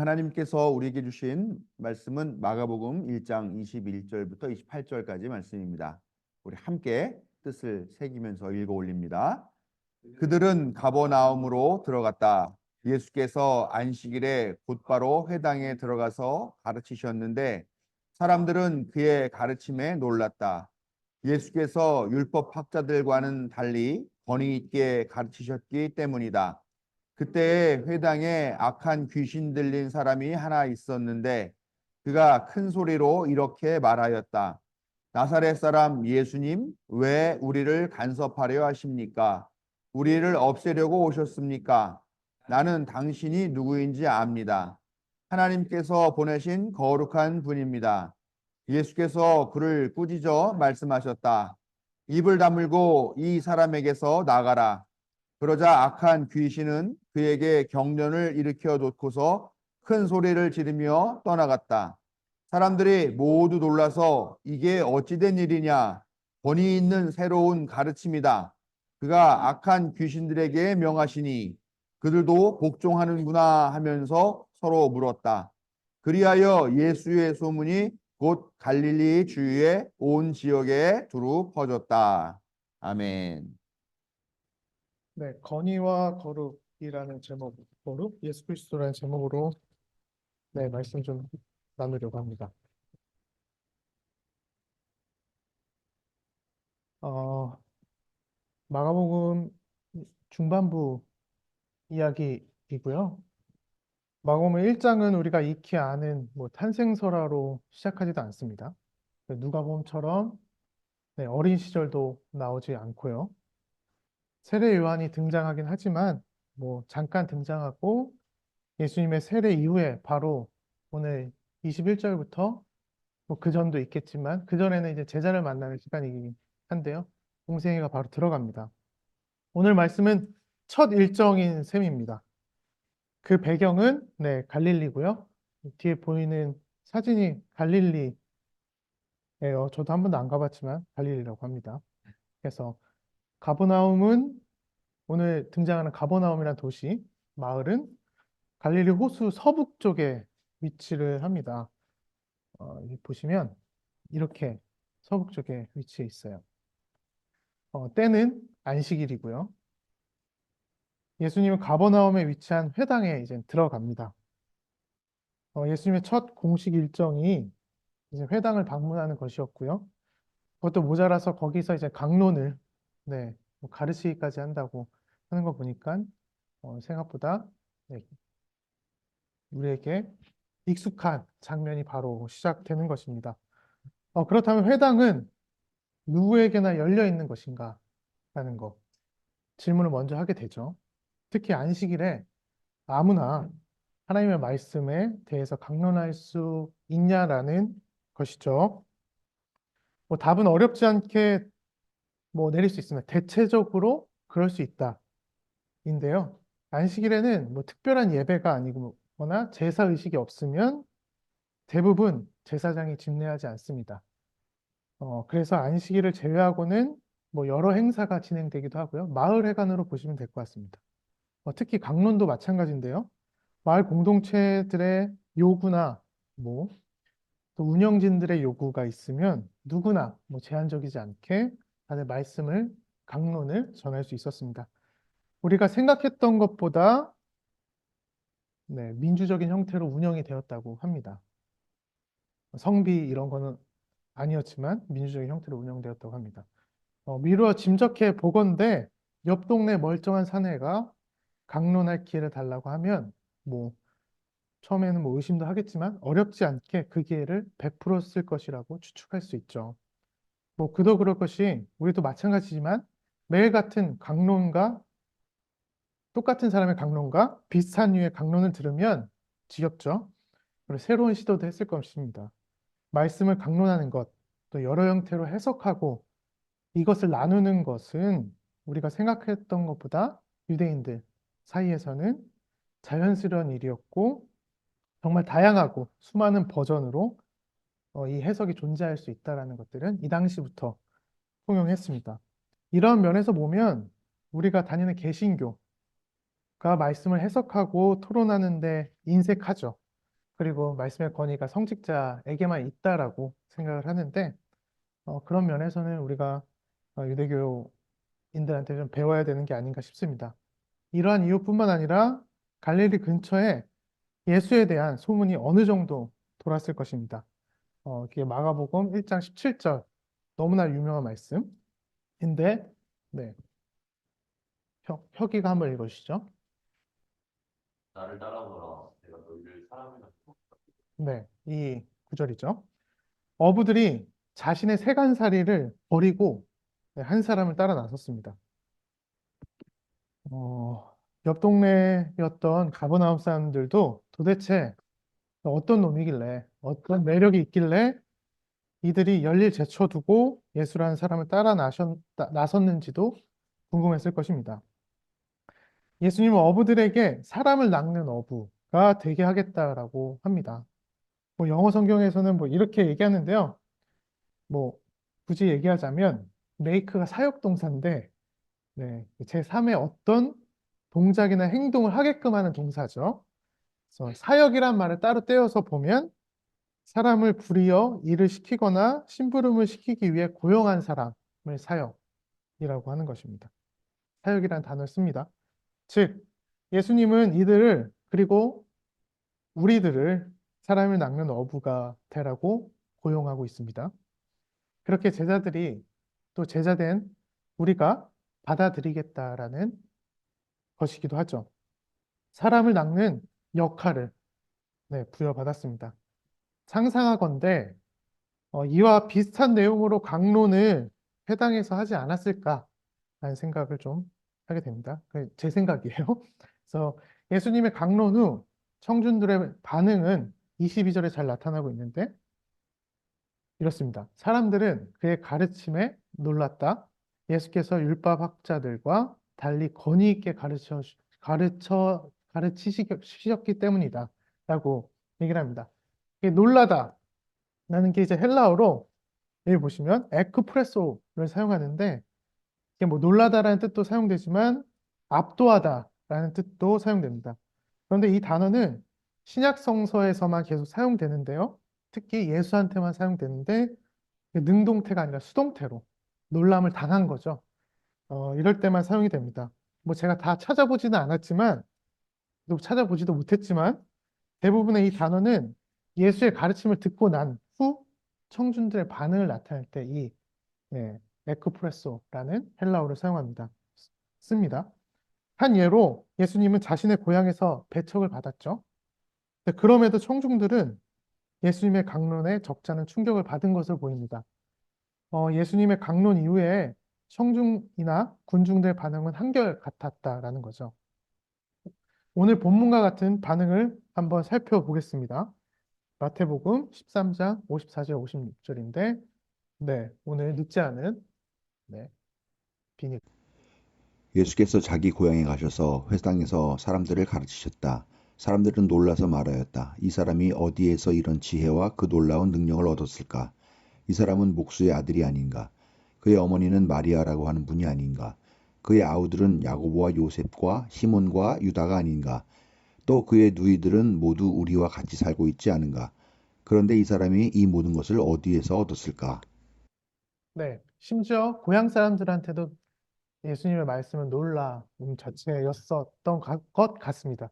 하나님께서 우리에게 주신 말씀은 마가복음 1장 21절부터 28절까지 말씀입니다. 우리 함께 뜻을 새기면서 읽어 올립니다. 그들은 가버나움으로 들어갔다. 예수께서 안식일에 곧바로 회당에 들어가서 가르치셨는데 사람들은 그의 가르침에 놀랐다. 예수께서 율법 학자들과는 달리 권위 있게 가르치셨기 때문이다. 그때 회당에 악한 귀신 들린 사람이 하나 있었는데 그가 큰 소리로 이렇게 말하였다. 나사렛 사람 예수님, 왜 우리를 간섭하려 하십니까? 우리를 없애려고 오셨습니까? 나는 당신이 누구인지 압니다. 하나님께서 보내신 거룩한 분입니다. 예수께서 그를 꾸짖어 말씀하셨다. 입을 다물고 이 사람에게서 나가라. 그러자 악한 귀신은 그에게 경련을 일으켜 놓고서 큰 소리를 지르며 떠나갔다. 사람들이 모두 놀라서 이게 어찌된 일이냐? 권위 있는 새로운 가르침이다. 그가 악한 귀신들에게 명하시니 그들도 복종하는구나 하면서 서로 물었다. 그리하여 예수의 소문이 곧 갈릴리 주위의 온 지역에 두루 퍼졌다. 아멘. 네, 건의와 거룩 이라는 제목, 거룩, 예수 그리스도라는 제목으로 네, 말씀 좀 나누려고 합니다. 어, 마가복음 중반부 이야기이고요. 마가복음 1장은 우리가 익히 아는 뭐 탄생설화로 시작하지도 않습니다. 누가복음처럼 네, 어린 시절도 나오지 않고요. 세례 요한이 등장하긴 하지만 뭐 잠깐 등장하고 예수님의 세례 이후에 바로 오늘 21절부터 뭐 그 전도 있겠지만 그 전에는 이제 제자를 만나는 시간이긴 한데요. 공생애가 바로 들어갑니다. 오늘 말씀은 첫 일정인 셈입니다. 그 배경은 네, 갈릴리고요. 뒤에 보이는 사진이 갈릴리예요. 저도 한 번도 안 가봤지만 갈릴리라고 합니다. 그래서 가버나움은 오늘 등장하는 가버나움이라는 도시, 마을은 갈릴리 호수 서북 쪽에 위치를 합니다. 어, 보시면 이렇게 서북 쪽에 위치해 있어요. 어, 때는 안식일이고요. 예수님은 가버나움에 위치한 회당에 이제 들어갑니다. 어, 예수님의 첫 공식 일정이 이제 회당을 방문하는 것이었고요. 그것도 모자라서 거기서 이제 강론을 네, 뭐 가르치기까지 한다고 하는 거 보니까 어, 생각보다 네, 우리에게 익숙한 장면이 바로 시작되는 것입니다. 어, 그렇다면 회당은 누구에게나 열려 있는 것인가? 라는 거 질문을 먼저 하게 되죠. 특히 안식일에 아무나 하나님의 말씀에 대해서 강론할 수 있냐라는 것이죠. 뭐 답은 어렵지 않게 뭐 내릴 수 있습니다. 대체적으로 그럴 수 있다. 인데요. 안식일에는 뭐 특별한 예배가 아니거나 제사 의식이 없으면 대부분 제사장이 집례하지 않습니다. 어, 그래서 안식일을 제외하고는 뭐 여러 행사가 진행되기도 하고요. 마을 회관으로 보시면 될 것 같습니다. 어, 특히 강론도 마찬가지인데요. 마을 공동체들의 요구나 뭐 또 운영진들의 요구가 있으면 누구나 뭐 제한적이지 않게 다들 말씀을 강론을 전할 수 있었습니다. 우리가 생각했던 것보다 네, 민주적인 형태로 운영이 되었다고 합니다. 성비 이런 거는 아니었지만 민주적인 형태로 운영되었다고 합니다. 어, 미루어 짐작해 보건대 옆 동네 멀쩡한 사내가 강론할 기회를 달라고 하면 뭐 처음에는 뭐 의심도 하겠지만 어렵지 않게 그 기회를 100%쓸 것이라고 추측할 수 있죠. 뭐 그도 그럴 것이 우리도 마찬가지지만 매일 같은 강론과 똑같은 사람의 강론과 비슷한 류의 강론을 들으면 지겹죠. 그리고 새로운 시도도 했을 것입니다. 말씀을 강론하는 것, 또 여러 형태로 해석하고 이것을 나누는 것은 우리가 생각했던 것보다 유대인들 사이에서는 자연스러운 일이었고 정말 다양하고 수많은 버전으로 어, 이 해석이 존재할 수 있다라는 것들은 이 당시부터 통용했습니다. 이런 면에서 보면 우리가 다니는 개신교 가 말씀을 해석하고 토론하는데 인색하죠. 그리고 말씀의 권위가 성직자에게만 있다라고 생각을 하는데 어, 그런 면에서는 우리가 어, 유대교인들한테 좀 배워야 되는 게 아닌가 싶습니다. 이러한 이유뿐만 아니라 갈릴리 근처에 예수에 대한 소문이 어느 정도 돌았을 것입니다. 어, 그게 마가복음 1장 17절 너무나 유명한 말씀인데 네. 혁, 혁이가 한번 읽어주시죠. 나를 따라오라. 내가 너희를 사랑하는 네, 이 구절이죠. 어부들이 자신의 세간살이를 버리고 네, 한 사람을 따라 나섰습니다. 어, 옆 동네였던 가버나움 사람들도 도대체 어떤 놈이길래, 어떤 매력이 있길래 이들이 열일 제쳐두고 예수라는 사람을 따라 나셨, 나- 나섰는지도 궁금했을 것입니다. 예수님은 어부들에게 사람을 낚는 어부가 되게 하겠다라고 합니다. 뭐 영어 성경에서는 뭐 이렇게 얘기하는데요. 뭐 굳이 얘기하자면 make가 사역 동사인데 네, 제3의 어떤 동작이나 행동을 하게끔 하는 동사죠. 그래서 사역이란 말을 따로 떼어서 보면 사람을 불이어 일을 시키거나 심부름을 시키기 위해 고용한 사람을 사역이라고 하는 것입니다. 사역이라는 단어를 씁니다. 즉, 예수님은 이들을 그리고 우리들을 사람을 낚는 어부가 되라고 고용하고 있습니다. 그렇게 제자들이 또 제자된 우리가 받아들이겠다라는 것이기도 하죠. 사람을 낚는 역할을 네, 부여받았습니다. 상상하건대 어, 이와 비슷한 내용으로 강론을 회당에서 하지 않았을까라는 생각을 좀 하게 됩니다. 그제 생각이에요. 그래서 예수님의 강론 후 청중들의 반응은 22절에 잘 나타나고 있는데 이렇습니다. 사람들은 그의 가르침에 놀랐다. 예수께서 율법 학자들과 달리 권위 있게 가르쳐 가르쳐 가르치셨기 때문이다. 라고 얘기를 합니다. 놀라다. 라는 게 이제 헬라어로 여기 보시면 에크프레소를 사용하는데 이게 뭐 놀라다라는 뜻도 사용되지만 압도하다라는 뜻도 사용됩니다. 그런데 이 단어는 신약 성서에서만 계속 사용되는데요. 특히 예수한테만 사용되는데 능동태가 아니라 수동태로 놀람을 당한 거죠. 어, 이럴 때만 사용이 됩니다. 뭐 제가 다 찾아보지는 않았지만 또 찾아보지도 못했지만 대부분의 이 단어는 예수의 가르침을 듣고 난 후 청중들의 반응을 나타낼 때이 예, 에크프레소라는 헬라어를 사용합니다. 씁니다. 한 예로 예수님은 자신의 고향에서 배척을 받았죠. 그럼에도 청중들은 예수님의 강론에 적잖은 충격을 받은 것으로 보입니다. 어, 예수님의 강론 이후에 청중이나 군중들의 반응은 한결 같았다라는 거죠. 오늘 본문과 같은 반응을 한번 살펴보겠습니다. 마태복음 13장 54절 56절인데 네, 오늘 늦지 않은 네, 비니 예수께서 자기 고향에 가셔서 회당에서 사람들을 가르치셨다. 사람들은 놀라서 말하였다. 이 사람이 어디에서 이런 지혜와 그 놀라운 능력을 얻었을까? 이 사람은 목수의 아들이 아닌가? 그의 어머니는 마리아라고 하는 분이 아닌가? 그의 아우들은 야고보와 요셉과 시몬과 유다가 아닌가? 또 그의 누이들은 모두 우리와 같이 살고 있지 않은가? 그런데 이 사람이 이 모든 것을 어디에서 얻었을까? 네, 심지어 고향 사람들한테도 예수님의 말씀은 놀라움 자체였었던 가- 것 같습니다.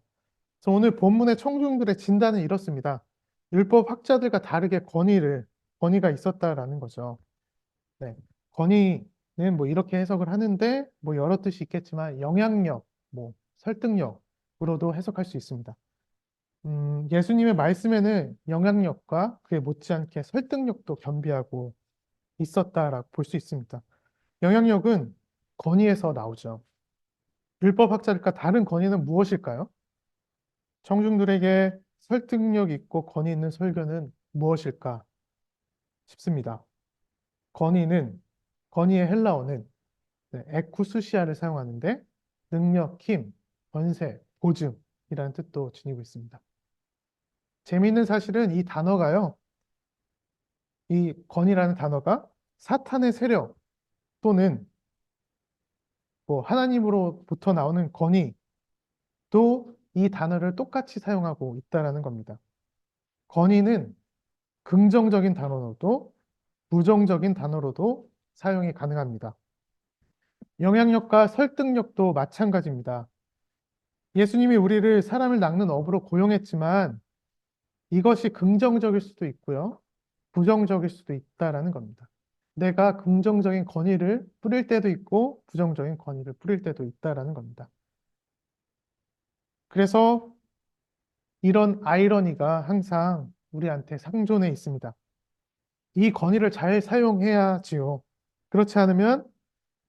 그래서 오늘 본문의 청중들의 진단은 이렇습니다. 율법 학자들과 다르게 권위를 권위가 있었다라는 거죠. 네, 권위는 뭐 이렇게 해석을 하는데 뭐 여러 뜻이 있겠지만 영향력, 뭐 설득력으로도 해석할 수 있습니다. 음, 예수님의 말씀에는 영향력과 그에 못지않게 설득력도 겸비하고 있었다라고 볼 수 있습니다. 영향력은 권위에서 나오죠. 율법 학자들과 다른 권위는 무엇일까요? 청중들에게 설득력 있고 권위 있는 설교는 무엇일까 싶습니다. 권위는 권위의 헬라어는 네, 에쿠수시아를 사용하는데 능력, 힘, 권세, 보증이라는 뜻도 지니고 있습니다. 재미있는 사실은 이 단어가요. 이 권위라는 단어가 사탄의 세력 또는 뭐 하나님으로부터 나오는 권위도 이 단어를 똑같이 사용하고 있다라는 겁니다. 건의는 긍정적인 단어로도 부정적인 단어로도 사용이 가능합니다. 영향력과 설득력도 마찬가지입니다. 예수님이 우리를 사람을 낚는 업으로 고용했지만 이것이 긍정적일 수도 있고요. 부정적일 수도 있다라는 겁니다. 내가 긍정적인 건의를 뿌릴 때도 있고 부정적인 건의를 뿌릴 때도 있다라는 겁니다. 그래서 이런 아이러니가 항상 우리한테 상존해 있습니다. 이 건의를 잘 사용해야지요. 그렇지 않으면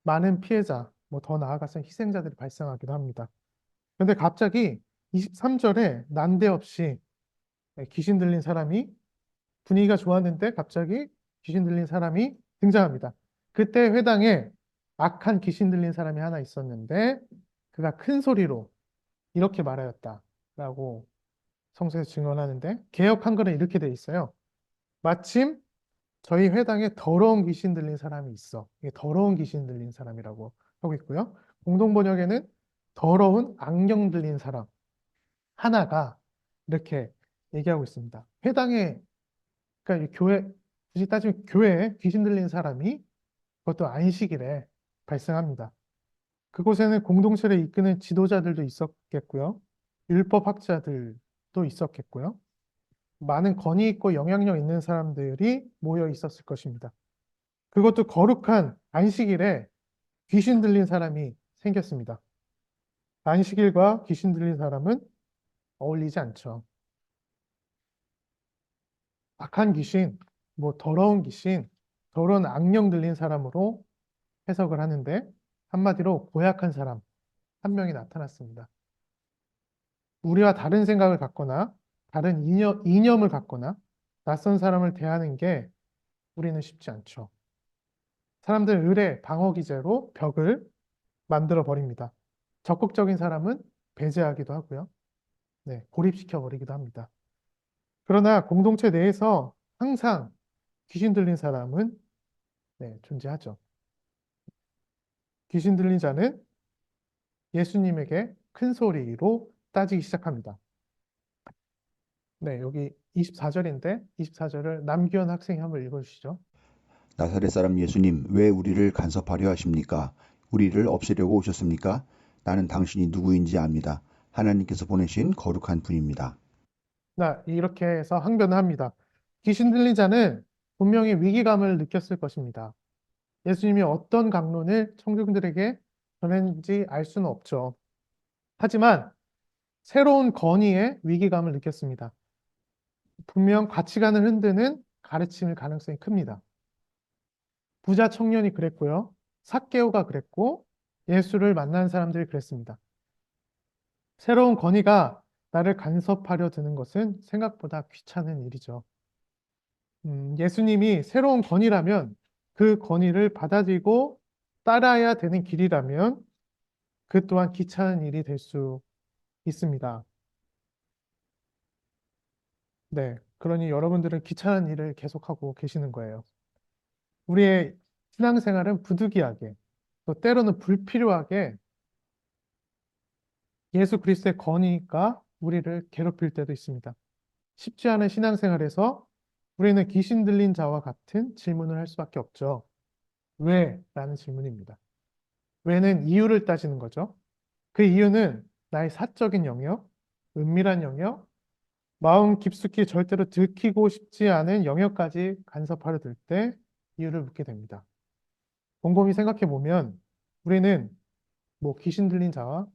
많은 피해자, 뭐 더 나아가서 희생자들이 발생하기도 합니다. 그런데 갑자기 23절에 난데없이 귀신 들린 사람이 분위기가 좋았는데 갑자기 귀신 들린 사람이 등장합니다. 그때 회당에 악한 귀신 들린 사람이 하나 있었는데 그가 큰 소리로 이렇게 말하였다 라고 성서에서 증언하는데 개역 한글은 이렇게 돼 있어요. 마침 저희 회당에 더러운 귀신 들린 사람이 있어. 이게 더러운 귀신 들린 사람이라고 하고 있고요. 공동 번역에는 더러운 악령 들린 사람 하나가 이렇게 얘기하고 있습니다. 회당에 그러니까 이 교회 굳이 따지면 교회에 귀신 들린 사람이 그것도 안식일에 발생합니다. 그곳에는 공동체를 이끄는 지도자들도 있었겠고요. 율법 학자들도 있었겠고요. 많은 권위 있고 영향력 있는 사람들이 모여 있었을 것입니다. 그것도 거룩한 안식일에 귀신 들린 사람이 생겼습니다. 안식일과 귀신 들린 사람은 어울리지 않죠. 악한 귀신, 뭐 더러운 귀신, 더러운 악령 들린 사람으로 해석을 하는데 한마디로 고약한 사람 한 명이 나타났습니다. 우리와 다른 생각을 갖거나 다른 이념, 이념을 갖거나 낯선 사람을 대하는 게 우리는 쉽지 않죠. 사람들 의뢰 방어 기제로 벽을 만들어 버립니다. 적극적인 사람은 배제하기도 하고요. 네, 고립시켜 버리기도 합니다. 그러나 공동체 내에서 항상 귀신 들린 사람은 네, 존재하죠. 귀신 들린 자는 예수님에게 큰 소리로 따지기 시작합니다. 네, 여기 24절인데 24절을 남기현 학생이 한번 읽어주시죠. 나사렛 사람 예수님, 왜 우리를 간섭하려 하십니까? 우리를 없애려고 오셨습니까? 나는 당신이 누구인지 압니다. 하나님께서 보내신 거룩한 분입니다. 나 이렇게 해서 항변을 합니다. 귀신 들린 자는 분명히 위기감을 느꼈을 것입니다. 예수님이 어떤 강론을 청중들에게 전했는지 알 수는 없죠. 하지만 새로운 건의에 위기감을 느꼈습니다. 분명 가치관을 흔드는 가르침일 가능성이 큽니다. 부자 청년이 그랬고요. 삭개오가 그랬고 예수를 만난 사람들이 그랬습니다. 새로운 건의가 나를 간섭하려 드는 것은 생각보다 귀찮은 일이죠. 음, 예수님이 새로운 건의라면 그 건의를 받아들이고 따라야 되는 길이라면 그 또한 귀찮은 일이 될 수 있습니다. 네, 그러니 여러분들은 귀찮은 일을 계속하고 계시는 거예요. 우리의 신앙생활은 부득이하게 또 때로는 불필요하게 예수 그리스도의 건의가 우리를 괴롭힐 때도 있습니다. 쉽지 않은 신앙생활에서 우리는 귀신 들린 자와 같은 질문을 할 수밖에 없죠. 왜? 라는 질문입니다. 왜는 이유를 따지는 거죠. 그 이유는 나의 사적인 영역, 은밀한 영역, 마음 깊숙이 절대로 들키고 싶지 않은 영역까지 간섭하려 들 때 이유를 묻게 됩니다. 곰곰이 생각해 보면 우리는 뭐 귀신 들린 자와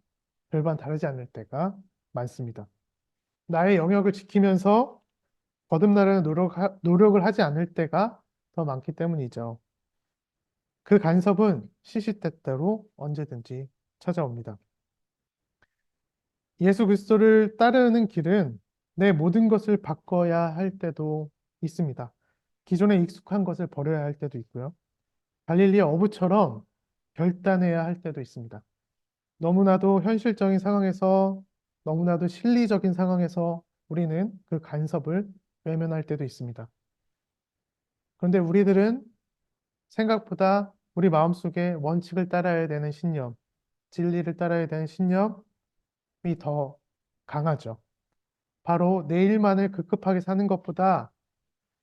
별반 다르지 않을 때가 많습니다. 나의 영역을 지키면서 거듭나려는 노력, 노력을 하지 않을 때가 더 많기 때문이죠. 그 간섭은 시시때때로 언제든지 찾아옵니다. 예수 그리스도를 따르는 길은 내 모든 것을 바꿔야 할 때도 있습니다. 기존에 익숙한 것을 버려야 할 때도 있고요. 갈릴리의 어부처럼 결단해야 할 때도 있습니다. 너무나도 현실적인 상황에서 너무나도 실리적인 상황에서 우리는 그 간섭을 외면할 때도 있습니다. 그런데 우리들은 생각보다 우리 마음속에 원칙을 따라야 되는 신념, 진리를 따라야 되는 신념이 더 강하죠. 바로 내일만을 급급하게 사는 것보다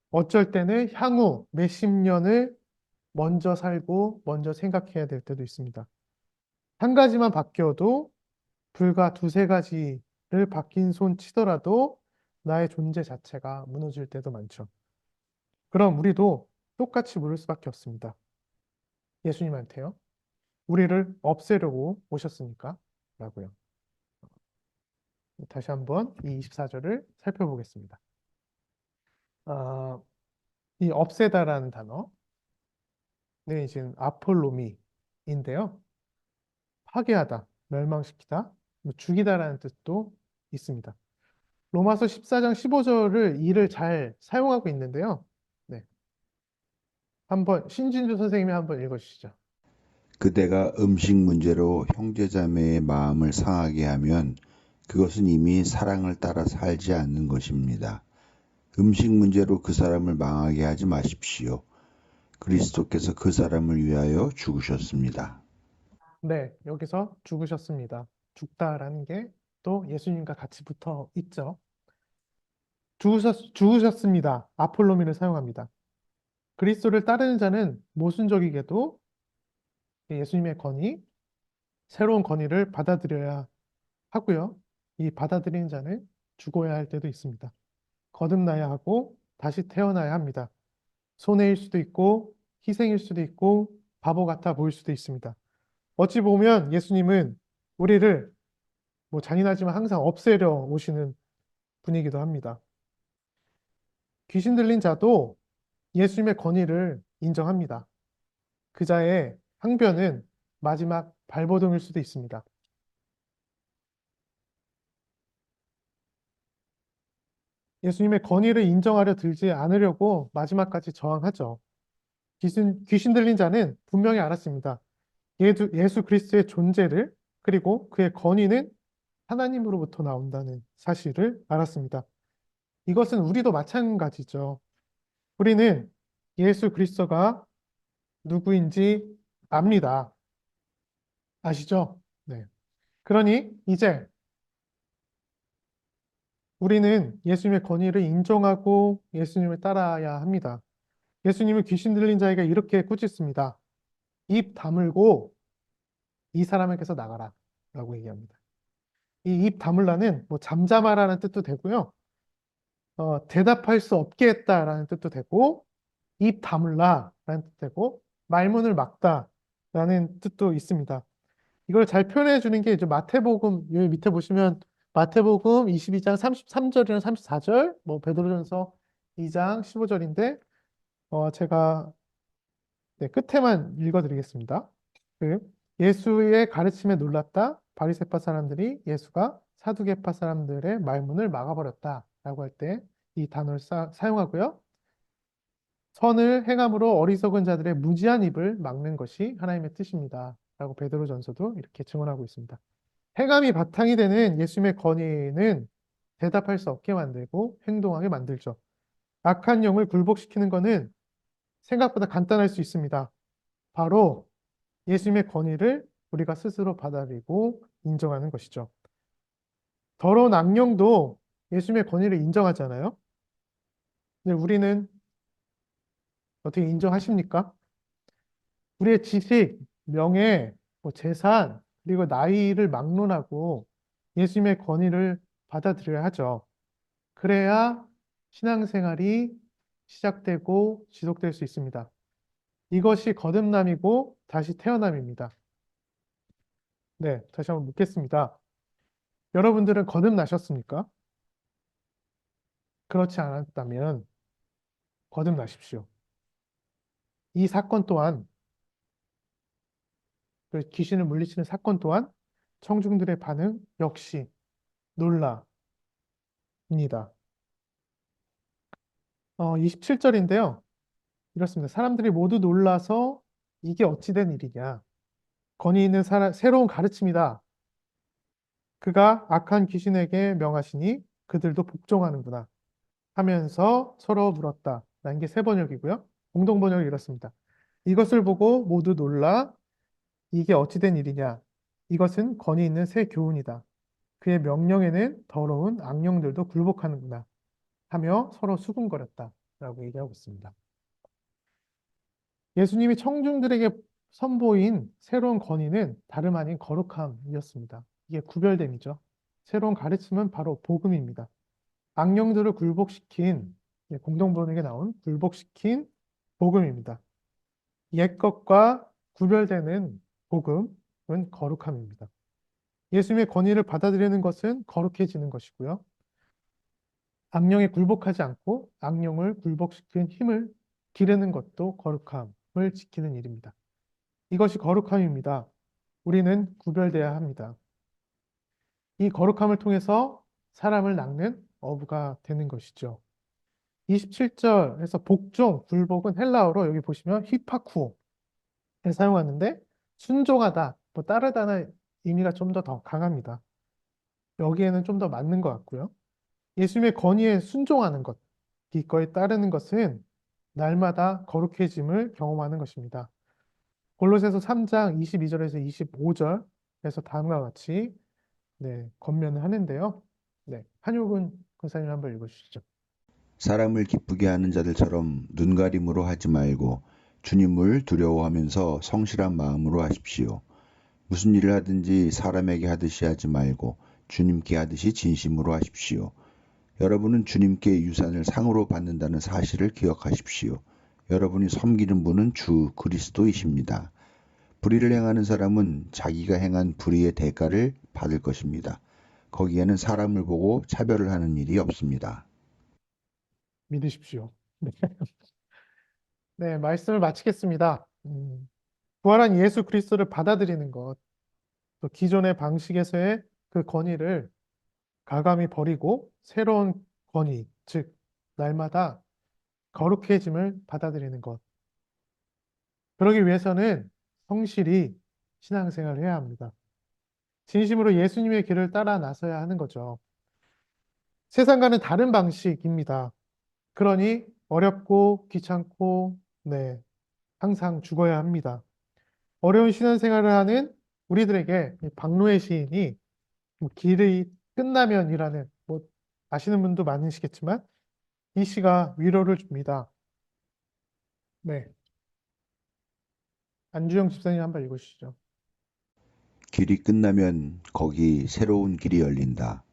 어쩔 때는 향후 몇십 년을 먼저 살고 먼저 생각해야 될 때도 있습니다. 한 가지만 바뀌어도 불과 두세 가지를 바뀐 손 치더라도 나의 존재 자체가 무너질 때도 많죠. 그럼 우리도 똑같이 물을 수밖에 없습니다. 예수님한테요. 우리를 없애려고 오셨으니까 라고요. 다시 한번 이 24절을 살펴보겠습니다. 아, 이 없애다라는 단어, 네, 이제 아폴로미인데요. 파괴하다, 멸망시키다, 뭐 죽이다라는 뜻도 있습니다. 로마서 14장 15절을 이를 잘 사용하고 있는데요. 네. 한번 신진주 선생님이 한번 읽어 주시죠. 그대가 음식 문제로 형제자매의 마음을 상하게 하면 그것은 이미 사랑을 따라 살지 않는 것입니다. 음식 문제로 그 사람을 망하게 하지 마십시오. 그리스도께서 그 사람을 위하여 죽으셨습니다. 네, 여기서 죽으셨습니다. 죽다라는 게 또 예수님과 같이 붙어 있죠. 죽으셨, 죽으셨 습니다. 아폴로미를 사용합니다. 그리스도를 따르는 자는 모순적이게도 예수님의 건의, 새로운 건의를 받아들여야 하고요. 이 받아들이는 자는 죽어야 할 때도 있습니다. 거듭나야 하고 다시 태어나야 합니다. 손해일 수도 있고 희생일 수도 있고 바보 같아 보일 수도 있습니다. 어찌 보면 예수님은 우리를 뭐 잔인하지만 항상 없애려 오시는 분이기도 합니다. 귀신 들린 자도 예수님의 권위를 인정합니다. 그 자의 항변은 마지막 발버둥일 수도 있습니다. 예수님의 권위를 인정하려 들지 않으려고 마지막까지 저항하죠. 귀신, 귀신 들린 자는 분명히 알았습니다. 예수, 예수 그리스도의 존재를 그리고 그의 권위는 하나님으로부터 나온다는 사실을 알았습니다. 이것은 우리도 마찬가지죠. 우리는 예수 그리스도가 누구인지 압니다. 아시죠? 네. 그러니 이제 우리는 예수님의 권위를 인정하고 예수님을 따라야 합니다. 예수님은 귀신 들린 자에게 이렇게 꾸짖습니다. 입 다물고 이 사람에게서 나가라 라고 얘기합니다. 이 입 다물라는 뭐 잠잠하라는 뜻도 되고요. 어, 대답할 수 없게 했다라는 뜻도 되고 입 다물라라는 뜻도 되고 말문을 막다라는 뜻도 있습니다. 이걸 잘 표현해 주는 게 이제 마태복음 여기 밑에 보시면 마태복음 22장 33절이나 34절, 뭐 베드로전서 2장 15절인데 어, 제가 네, 끝에만 읽어드리겠습니다. 그 예수의 가르침에 놀랐다. 바리새파 사람들이 예수가 사두개파 사람들의 말문을 막아버렸다 라고 할 때 이 단어를 사, 사용하고요. 선을 행함으로 어리석은 자들의 무지한 입을 막는 것이 하나님의 뜻입니다. 라고 베드로전서도 이렇게 증언하고 있습니다. 행함이 바탕이 되는 예수님의 권위는 대답할 수 없게 만들고 행동하게 만들죠. 악한 영을 굴복시키는 것은 생각보다 간단할 수 있습니다. 바로 예수님의 권위를 우리가 스스로 받아들이고 인정하는 것이죠. 더러운 악령도 예수님의 권위를 인정하잖아요. 근데 우리는 어떻게 인정하십니까? 우리의 지식, 명예, 뭐 재산, 그리고 나이를 막론하고 예수님의 권위를 받아들여야 하죠. 그래야 신앙생활이 시작되고 지속될 수 있습니다. 이것이 거듭남이고 다시 태어남입니다. 네, 다시 한번 묻겠습니다. 여러분들은 거듭나셨습니까? 그렇지 않았다면 거듭나십시오. 이 사건 또한 그 귀신을 물리치는 사건 또한 청중들의 반응 역시 놀라입니다. 어, 27절인데요. 이렇습니다. 사람들이 모두 놀라서 이게 어찌된 일이냐. 권위 있는 사람, 새로운 가르침이다. 그가 악한 귀신에게 명하시니 그들도 복종하는구나. 하면서 서로 물었다. 라는 게 세 번역이고요. 공동 번역이 이렇습니다. 이것을 보고 모두 놀라 이게 어찌된 일이냐? 이것은 권위 있는 새 교훈이다. 그의 명령에는 더러운 악령들도 굴복하는구나 하며 서로 수군거렸다 라고 얘기하고 있습니다. 예수님이 청중들에게 선보인 새로운 권위는 다름 아닌 거룩함이었습니다. 이게 구별됨이죠. 새로운 가르침은 바로 복음입니다. 악령들을 굴복시킨 예, 공동번역에 나온 굴복시킨 복음입니다. 옛 것과 구별되는 복음은 거룩함입니다. 예수님의 권위를 받아들이는 것은 거룩해지는 것이고요. 악령에 굴복하지 않고 악령을 굴복시킨 힘을 기르는 것도 거룩함 을 지키는 일입니다. 이것이 거룩함입니다. 우리는 구별돼야 합니다. 이 거룩함을 통해서 사람을 낚는 어부가 되는 것이죠. 27절에서 복종, 굴복은 헬라어로 여기 보시면 히파쿠오를 사용하는데 순종하다, 뭐 따르다는 의미가 좀 더 더 강합니다. 여기에는 좀 더 맞는 것 같고요. 예수님의 권위에 순종하는 것, 기꺼이 따르는 것은 날마다 거룩해짐을 경험하는 것입니다. 골로새서 3장 22절에서 25절에서 다음과 같이 네, 권면을 하는데요. 네, 한효근 권사님 한번 읽어주시죠. 사람을 기쁘게 하는 자들처럼 눈가림으로 하지 말고 주님을 두려워하면서 성실한 마음으로 하십시오. 무슨 일을 하든지 사람에게 하듯이 하지 말고 주님께 하듯이 진심으로 하십시오. 여러분은 주님께 유산을 상으로 받는다는 사실을 기억하십시오. 여러분이 섬기는 분은 주 그리스도이십니다. 불의를 행하는 사람은 자기가 행한 불의의 대가를 받을 것입니다. 거기에는 사람을 보고 차별을 하는 일이 없습니다. 믿으십시오. 네, 네, 말씀을 마치겠습니다. 음, 부활한 예수 그리스도를 받아들이는 것, 또 기존의 방식에서의 그 권위를 가감히 버리고 새로운 권위, 즉 날마다 거룩해짐을 받아들이는 것. 그러기 위해서는 성실히 신앙생활을 해야 합니다. 진심으로 예수님의 길을 따라 나서야 하는 거죠. 세상과는 다른 방식입니다. 그러니 어렵고 귀찮고 네, 항상 죽어야 합니다. 어려운 신앙생활을 하는 우리들에게 이 박노해 시인이 뭐 길이 끝나면이라는 뭐 아시는 분도 많으시겠지만 이 시가 위로를 줍니다. 네. 안주영 집사님 한 번 읽으시죠. 길이 끝나면 거기 새로운 길이 열린다.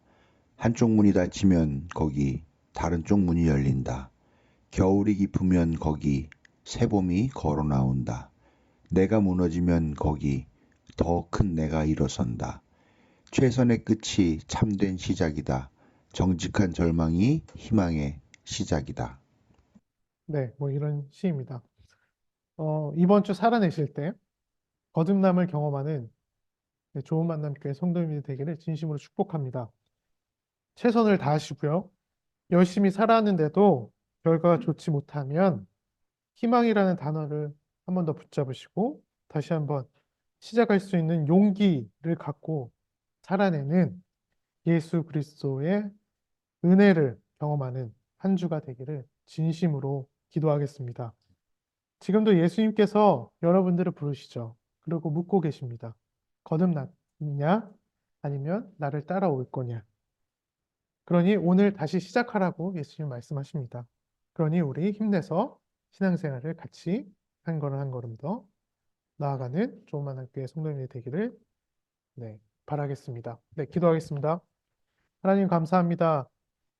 한쪽 문이 닫히면 거기 다른 쪽 문이 열린다. 겨울이 깊으면 거기 새봄이 걸어 나온다. 내가 무너지면 거기 더 큰 내가 일어선다. 최선의 끝이 참된 시작이다. 정직한 절망이 희망의 시작이다. 네, 뭐 이런 시입니다. 어, 이번 주 살아내실 때 거듭남을 경험하는 네, 좋은 만남 교회 성도님이 되기를 진심으로 축복합니다. 최선을 다하시고요. 열심히 살았는데도 결과가 좋지 못하면 희망이라는 단어를 한 번 더 붙잡으시고 다시 한번 시작할 수 있는 용기를 갖고 살아내는 예수 그리스도의 은혜를 경험하는 한 주가 되기를 진심으로 기도하겠습니다. 지금도 예수님께서 여러분들을 부르시죠. 그리고 묻고 계십니다. 거듭났냐? 아니면 나를 따라올 거냐? 그러니 오늘 다시 시작하라고 예수님 말씀하십니다. 그러니 우리 힘내서 신앙생활을 같이 한 걸음 한 걸음 더 나아가는 좋은 만남교회 성도님이 되기를 네, 바라겠습니다. 네, 기도하겠습니다. 하나님 감사합니다.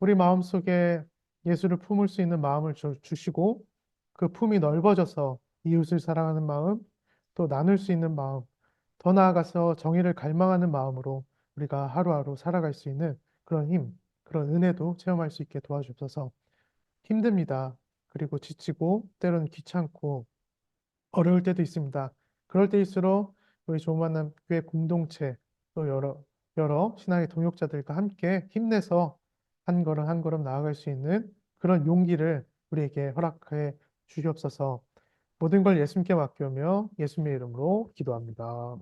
우리 마음속에 예수를 품을 수 있는 마음을 주- 주시고 그 품이 넓어져서 이웃을 사랑하는 마음, 또 나눌 수 있는 마음, 더 나아가서 정의를 갈망하는 마음으로 우리가 하루하루 살아갈 수 있는 그런 힘, 그런 은혜도 체험할 수 있게 도와주셔서 힘듭니다. 그리고 지치고 때로는 귀찮고 어려울 때도 있습니다. 그럴 때일수록 우리 좋은 만남 교회 공동체 또 여러 여러 신앙의 동역자들과 함께 힘내서 한 걸음 한 걸음 나아갈 수 있는 그런 용기를 우리에게 허락해 주시옵소서. 모든 걸 예수님께 맡겨며 예수님의 이름으로 기도합니다.